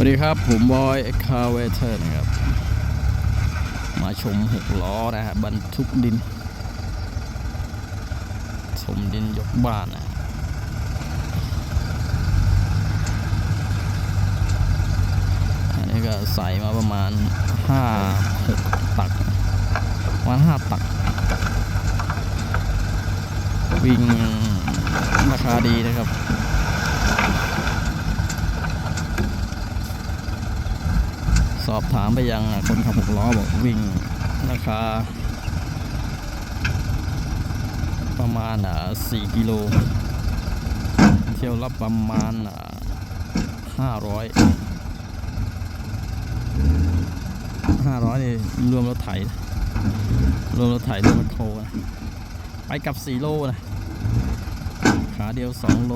วัสดีครับ ผมบอยเอคาเวเทอร์นะครับ มาชมหกล้อนะฮะบรรทุกดิน ชมดินยกบ้านนะฮะอันนี้ก็ใส่มาประมาณห้าหกตักประมาณห้าตัก วิ่งราคาดีนะครับ สอบถามไปยังคนขับหกล้อบอกวิ่งราคาประมาณอ่าสี่กิโล เที่ยวละประมาณอ่าห้าร้อยห้าร้อยนี่รวมรถไถ รวมรถไถรวมรถโคนะไปกับสี่โลนะ ขาเดียวสองโล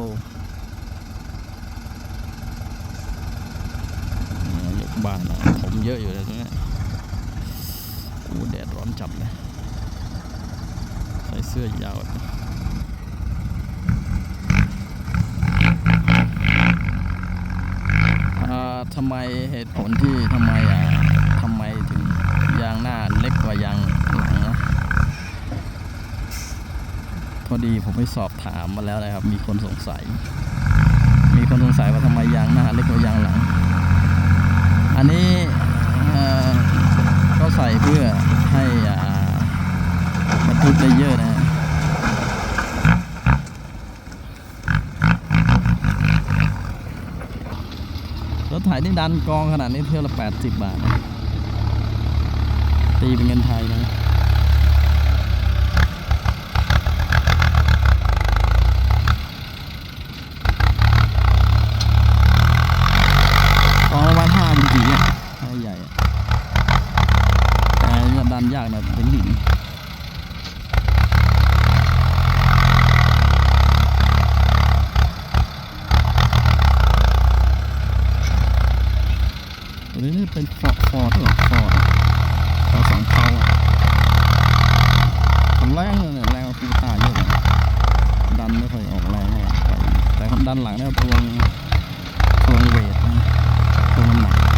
ยก บ้านผมเยอะอยู่เลยตรงนี้โอ้แดดร้อนจัดเลยใส่เสื้อยาวอ่าทำไมเหตุผลที่ทำไมอะทำไมถึงยางหน้าเล็กกว่ายางหลังนะพอดีผมไปสอบถามมาแล้วนะครับ มีคนสงสัย มีคนสงสัยว่าทำไมยางหน้าเล็กกว่ายางหลัง อันนี้เอ่อก็ใส่เพื่อให้อ่าบรรทุกได้เยอะนะฮะรถไถนี่ดันกองขนาดนี้เที่ยวละ 80 บาทนะตีเป็นเงินไทยนะ กองประมาณห้าจริงๆอะห้าใหญ่อะแต่เนี่ยดันยากนะเป็นหินตัวนี้นี่ เป็นฟอร์ดฟอดหรอฟอดฟอดสองเทาอะมันแรงเลยเนี่ยแรงกว่าคูตาเยอะดันไม่ค่อยออกแรงเท่าไหร่แต่ดันหลังเนี่ยพวตัวเวทนะพวงน้ำหนัก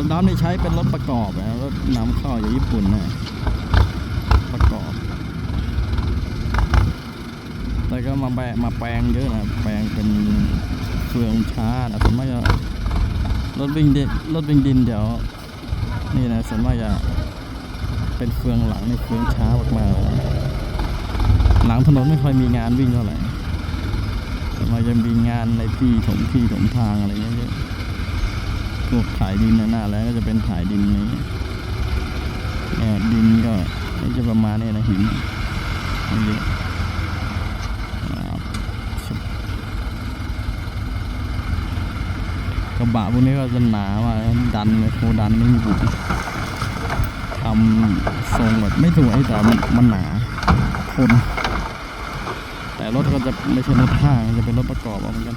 รถดำนี่ใช้เป็นรถประกอบนะรถนำเข้าจากญี่ปุ่นนะประกอบแต่ก็มาแปะมาแปลงเยอะนะแปลงเป็นเฟืองช้าส่วนมากจะรถวิ่งดินรถวิ่งดินเดี๋ยว นี่นะส่วนมากจะเป็นเฟืองหลังในเฟืองช้ามากๆเลยหลังถนนไม่ค่อยมีงานวิ่งเท่าไหร่ส่มากจะมีงานในที่ถมที่ถมทางอะไรเงี้ย พวกถ่ายดินหน้าแล้วก็จะเป็นถ่ายดินนี้ดินก็จะประมาณนี้นะหินนี่เยอะกระบะพวกนี้ก็จะหนามาดันเลยโคดันไม่มีบุกทำทรงแบบไม่สวยแต่มันมันหนาทนแต่รถก็จะไม่ใช่รถห้างจะเป็นรถประกอบเอาเหมือนกัน